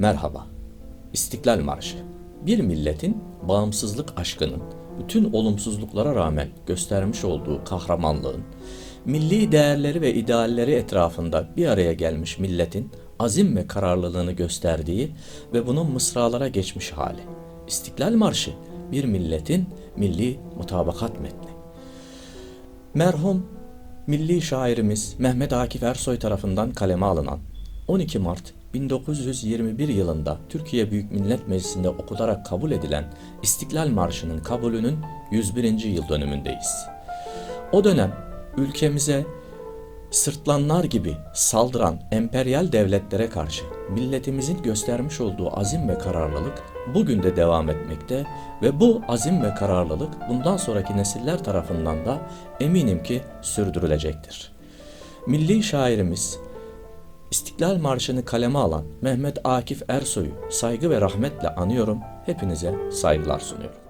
Merhaba. İstiklal Marşı. Bir milletin bağımsızlık aşkının bütün olumsuzluklara rağmen göstermiş olduğu kahramanlığın, milli değerleri ve idealleri etrafında bir araya gelmiş milletin azim ve kararlılığını gösterdiği ve bunun mısralara geçmiş hali. İstiklal Marşı bir milletin milli mutabakat metni. Merhum milli şairimiz Mehmet Akif Ersoy tarafından kaleme alınan 12 Mart 1921 yılında Türkiye Büyük Millet Meclisi'nde okularak kabul edilen İstiklal Marşı'nın kabulünün 101. yıl dönümündeyiz. O dönem ülkemize sırtlanlar gibi saldıran emperyal devletlere karşı milletimizin göstermiş olduğu azim ve kararlılık bugün de devam etmekte ve bu azim ve kararlılık bundan sonraki nesiller tarafından da eminim ki sürdürülecektir. Milli şairimiz İstiklal Marşı'nı kaleme alan Mehmet Akif Ersoy'u saygı ve rahmetle anıyorum. Hepinize saygılar sunuyorum.